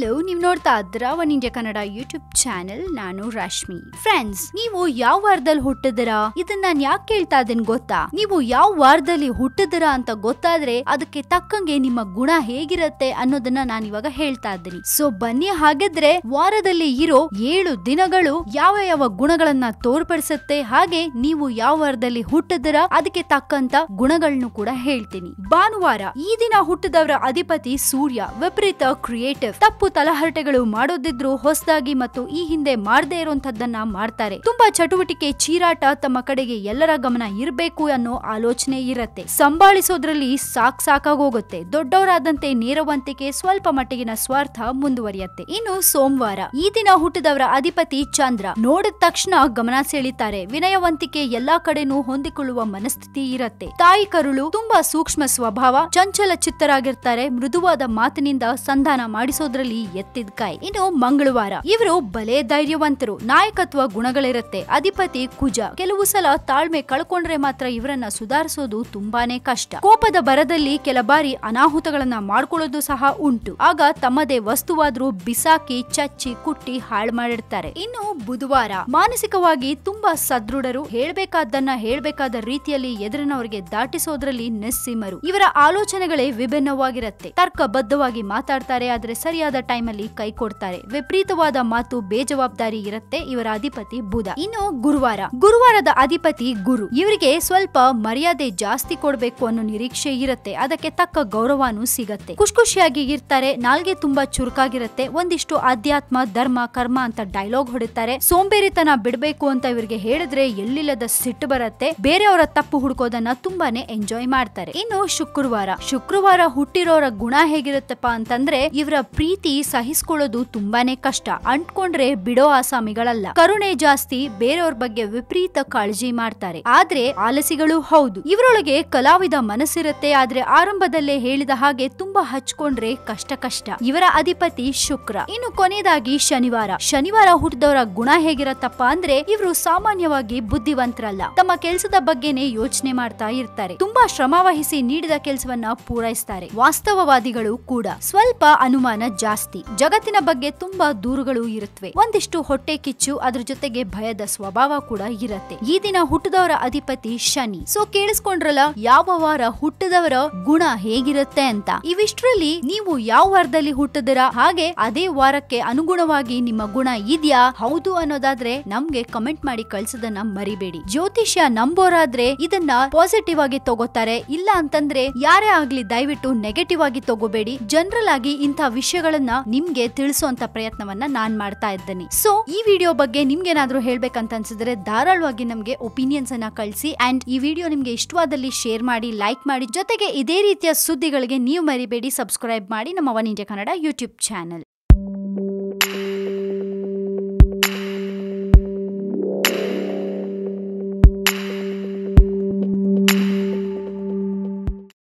Hello, ನೀವು ನೋಡ್ತಾ ಇದ್ರ One India Kannada YouTube channel. ನಾನು ರಶ್ಮಿ. ಫ್ರೆಂಡ್ಸ್ ನೀವು ಯಾವ ವಾರದಲ್ಲಿ ಹುಟ್ಟಿದ್ರ ಇದನ್ನ ನಾನು ಯಾಕೆ ಕೇಳ್ತಾ ಇದ್ದೀನಿ ಗೊತ್ತಾ? ನೀವು ಯಾವ ವಾರದಲ್ಲಿ ಹುಟ್ಟಿದರಾ ಅಂತ ಗೊತ್ತಾದ್ರೆ ಅದಕ್ಕೆ ತಕ್ಕಂಗೆ ನಿಮ್ಮ ಗುಣ ಹೇಗಿರತ್ತೆ ಅನ್ನೋದನ್ನ ನಾನು ಇವಾಗ ಹೇಳ್ತಾ ಇದ್ದೀನಿ. ಸೊ ಬನ್ನಿ ಹಾಗಿದ್ರೆ ವಾರದಲ್ಲಿ ಇರೋ ಏಳು ದಿನಗಳು ಯಾವ ಯಾವ ಗುಣಗಳನ್ನ ತೋರ್ಪಡಿಸುತ್ತೆ, ಹಾಗೆ ನೀವು ಯಾವ ವಾರದಲ್ಲಿ ಹುಟ್ಟಿದ್ರ ಅದಕ್ಕೆ ತಕ್ಕಂತ ಗುಣಗಳನ್ನು ಕೂಡ ಹೇಳ್ತೀನಿ. ಭಾನುವಾರ ಈ ದಿನ ಹುಟ್ಟಿದವರ ಅಧಿಪತಿ ಸೂರ್ಯ, ವಿಪರೀತ ಕ್ರಿಯೇಟಿವ್ ತಪ್ಪು ತಲಹರಟೆಗಳು ಮಾಡೋದಿದ್ರು ಹೊಸದಾಗಿ ಮತ್ತು ಈ ಹಿಂದೆ ಮಾಡದೇ ಇರುವಂತದ್ದನ್ನ ಮಾಡ್ತಾರೆ. ತುಂಬಾ ಚಟುವಟಿಕೆ, ಚೀರಾಟ ತಮ್ಮ ಕಡೆಗೆ ಎಲ್ಲರ ಗಮನ ಇರಬೇಕು ಅನ್ನೋ ಆಲೋಚನೆ ಇರತ್ತೆ. ಸಂಭಾಳಿಸೋದ್ರಲ್ಲಿ ಸಾಕ್ ಸಾಕಾಗೋಗುತ್ತೆ. ದೊಡ್ಡವರಾದಂತೆ ನೇರವಂತಿಕೆ, ಸ್ವಲ್ಪ ಮಟ್ಟಿಗಿನ ಸ್ವಾರ್ಥ ಮುಂದುವರಿಯತ್ತೆ. ಇನ್ನು ಸೋಮವಾರ, ಈ ದಿನ ಹುಟ್ಟಿದವರ ಅಧಿಪತಿ ಚಂದ್ರ. ನೋಡಿದ ತಕ್ಷಣ ಗಮನ ಸೆಳಿತಾರೆ. ವಿನಯವಂತಿಕೆ ಎಲ್ಲಾ ಕಡೆನೂ ಹೊಂದಿಕೊಳ್ಳುವ ಮನಸ್ಥಿತಿ ಇರತ್ತೆ. ತಾಯಿ ಕರುಳು ತುಂಬಾ ಸೂಕ್ಷ್ಮ ಸ್ವಭಾವ ಚಂಚಲ ಚಿತ್ತರಾಗಿರ್ತಾರೆ ಮೃದುವಾದ ಮಾತಿನಿಂದ ಸಂಧಾನ ಮಾಡಿಸೋದ್ರಲ್ಲಿ ಎತ್ತಿದ ಕೈ. ಇನ್ನು ಮಂಗಳವಾರ ಇವರು ಬಲೆ ಧೈರ್ಯವಂತರು. ನಾಯಕತ್ವ ಗುಣಗಳಿರುತ್ತೆ. ಅಧಿಪತಿ ಕುಜ. ಕೆಲವು ಸಲ ತಾಳ್ಮೆ ಕಳ್ಕೊಂಡ್ರೆ ಮಾತ್ರ ಇವರನ್ನ ಸುಧಾರಿಸೋದು ತುಂಬಾನೇ ಕಷ್ಟ. ಕೋಪದ ಬರದಲ್ಲಿ ಕೆಲ ಬಾರಿ ಅನಾಹುತಗಳನ್ನ ಮಾಡ್ಕೊಳ್ಳೋದು ಸಹ ಉಂಟು. ಆಗ ತಮ್ಮದೇ ವಸ್ತುವಾದ್ರೂ ಬಿಸಾಕಿ, ಚಚ್ಚಿ, ಕುಟ್ಟಿ ಹಾಳು ಮಾಡಿರ್ತಾರೆ. ಇನ್ನು ಬುಧವಾರ ಮಾನಸಿಕವಾಗಿ ತುಂಬಾ ಸದೃಢರು. ಹೇಳ್ಬೇಕಾದ್ದನ್ನ ಹೇಳ್ಬೇಕಾದ ರೀತಿಯಲ್ಲಿ ಎದುರಿನವರಿಗೆ ದಾಟಿಸೋದ್ರಲ್ಲಿ ನಿಸ್ಸೀಮರು. ಇವರ ಆಲೋಚನೆಗಳೇ ವಿಭಿನ್ನವಾಗಿರುತ್ತೆ. ತರ್ಕಬದ್ಧವಾಗಿ ಮಾತಾಡ್ತಾರೆ, ಆದ್ರೆ ಸರಿಯಾದ ಟೈಮ್ ಅಲ್ಲಿ ಕೈ ಕೊಡ್ತಾರೆ. ವಿಪರೀತವಾದ ಮಾತು ಬೇಜವಾಬ್ದಾರಿ ಇರುತ್ತೆ ಇವರ ಅಧಿಪತಿ ಬುಧ. ಇನ್ನು ಗುರುವಾರ. ಗುರುವಾರದ ಅಧಿಪತಿ ಗುರು. ಇವರಿಗೆ ಸ್ವಲ್ಪ ಮರ್ಯಾದೆ ಜಾಸ್ತಿ ಕೊಡಬೇಕು ಅನ್ನೋ ನಿರೀಕ್ಷೆ ಇರುತ್ತೆ. ಅದಕ್ಕೆ ತಕ್ಕ ಗೌರವನೂ ಸಿಗತ್ತೆ. ಖುಷಿ ಖುಷಿಯಾಗಿ ಇರ್ತಾರೆ, ನಾಲ್ಗೆ ತುಂಬಾ ಚುರುಕಾಗಿರುತ್ತೆ, ಒಂದಿಷ್ಟು ಅಧ್ಯಾತ್ಮ ಧರ್ಮ, ಕರ್ಮ ಅಂತ ಡೈಲಾಗ್ ಹೊಡಿತಾರೆ. ಸೋಂಬೇರಿತನ ಬಿಡ್ಬೇಕು ಅಂತ ಇವರಿಗೆ ಹೇಳಿದ್ರೆ ಎಲ್ಲಿಲ್ಲದ ಸಿಟ್ಟು ಬರುತ್ತೆ. ಬೇರೆಯವರ ತಪ್ಪು ಹುಡುಕೋದನ್ನ ತುಂಬಾನೇ ಎಂಜಾಯ್ ಮಾಡ್ತಾರೆ. ಇನ್ನು ಶುಕ್ರವಾರ. ಶುಕ್ರವಾರ ಹುಟ್ಟಿರೋರ ಗುಣ ಹೇಗಿರುತ್ತಪ್ಪ ಅಂತಂದ್ರೆ, ಇವರ ಪ್ರೀತಿ ಸಹಿಸ್ಕೊಳ್ಳೋದು ತುಂಬಾನೇ ಕಷ್ಟ. ಅಂಟ್ಕೊಂಡ್ರೆ ಬಿಡೋ ಆಸಾಮಿಗಳಲ್ಲ. ಕರುಣೆ ಜಾಸ್ತಿ, ಬೇರೆಯವ್ರ ಬಗ್ಗೆ ವಿಪರೀತ ಕಾಳಜಿ ಮಾಡ್ತಾರೆ. ಆದ್ರೆ ಆಲಸಿಗಳು ಹೌದು. ಇವರೊಳಗೆ ಕಲಾವಿದ ಮನಸ್ಸಿರುತ್ತೆ, ಆದ್ರೆ ಆರಂಭದಲ್ಲೇ ಹೇಳಿದ ಹಾಗೆ ತುಂಬಾ ಹಚ್ಕೊಂಡ್ರೆ ಕಷ್ಟ ಕಷ್ಟ. ಇವರ ಅಧಿಪತಿ ಶುಕ್ರ. ಇನ್ನು ಕೊನೆಯದಾಗಿ ಶನಿವಾರ. ಶನಿವಾರ ಹುಟ್ಟಿದವರ ಗುಣ ಹೇಗಿರತ್ತಪ್ಪ ಅಂದ್ರೆ ಇವರು ಸಾಮಾನ್ಯವಾಗಿ ಬುದ್ಧಿವಂತರಲ್ಲ. ತಮ್ಮ ಕೆಲಸದ ಬಗ್ಗೆನೆ ಯೋಚನೆ ಮಾಡ್ತಾ ಇರ್ತಾರೆ. ತುಂಬಾ ಶ್ರಮ ವಹಿಸಿ ನೀಡಿದ ಕೆಲಸವನ್ನ ಪೂರೈಸ್ತಾರೆ. ವಾಸ್ತವವಾದಿಗಳು ಕೂಡ. ಸ್ವಲ್ಪ ಅನುಮಾನ ಜಾಸ್ತಿ. ಜಗತ್ತಿನ ಬಗ್ಗೆ ತುಂಬಾ ದೂರುಗಳು ಇರುತ್ತವೆ ಒಂದಿಷ್ಟು ಹೊಟ್ಟೆ ಕಿಚ್ಚು, ಅದ್ರ ಜೊತೆಗೆ ಭಯದ ಸ್ವಭಾವ ಕೂಡ ಇರತ್ತೆ. ಈ ದಿನ ಹುಟ್ಟದವರ ಅಧಿಪತಿ ಶನಿ. ಸೊ ಕೇಳಿಸ್ಕೊಂಡ್ರಲ್ಲ, ಯಾವ ವಾರ ಹುಟ್ಟದವರ ಗುಣ ಹೇಗಿರುತ್ತೆ ಅಂತ. ಇವಿಷ್ಟರಲ್ಲಿ ನೀವು ಯಾವ ವಾರದಲ್ಲಿ ಹುಟ್ಟಿದಿರಾ ಹಾಗೆ ಅದೇ ವಾರಕ್ಕೆ ಅನುಗುಣವಾಗಿ ನಿಮ್ಮ ಗುಣ ಇದೆಯಾ? ಹೌದು ಅನ್ನೋದಾದ್ರೆ ನಮ್ಗೆ ಕಮೆಂಟ್ ಮಾಡಿ ಕಳ್ಸೋದನ್ನ ಮರಿಬೇಡಿ. ಜ್ಯೋತಿಷ್ಯ ನಂಬೋರಾದ್ರೆ ಇದನ್ನ ಪಾಸಿಟಿವ್ ಆಗಿ ತಗೋತಾರೆ. ಇಲ್ಲ ಅಂತಂದ್ರೆ ಯಾರೇ ಆಗ್ಲಿ ದಯವಿಟ್ಟು ನೆಗೆಟಿವ್ ಆಗಿ ತಗೋಬೇಡಿ. ಜನರಲ್ ಆಗಿ ಇಂತಹ ವಿಷಯಗಳನ್ನ ನಿಮ್ಗೆ ತಿಳಿಸುವಂತ ಪ್ರಯತ್ನವನ್ನ ನಾನ್ ಮಾಡ್ತಾ ಇದ್ದೇನೆ. ಸೊ ಈ ವಿಡಿಯೋ ಬಗ್ಗೆ ನಿಮ್ಗೇನಾದ್ರೂ ಹೇಳ್ಬೇಕಂತ ಅನ್ಸಿದ್ರೆ ಧಾರಾಳವಾಗಿ ನಮ್ಗೆ ಒಪಿನಿಯನ್ಸ್ ಅನ್ನ ಕಳಿಸಿ ಅಂಡ್ ಈ ವಿಡಿಯೋ ನಿಮ್ಗೆ ಇಷ್ಟವಾದಲ್ಲಿ ಶೇರ್ ಮಾಡಿ ಲೈಕ್ ಮಾಡಿ. ಜೊತೆಗೆ ಇದೇ ರೀತಿಯ ಸುದ್ದಿಗಳಿಗೆ ನೀವು ಮರಿಬೇಡಿ ಸಬ್ಸ್ಕ್ರೈಬ್ ಮಾಡಿ ನಮ್ಮ One India Kannada YouTube channel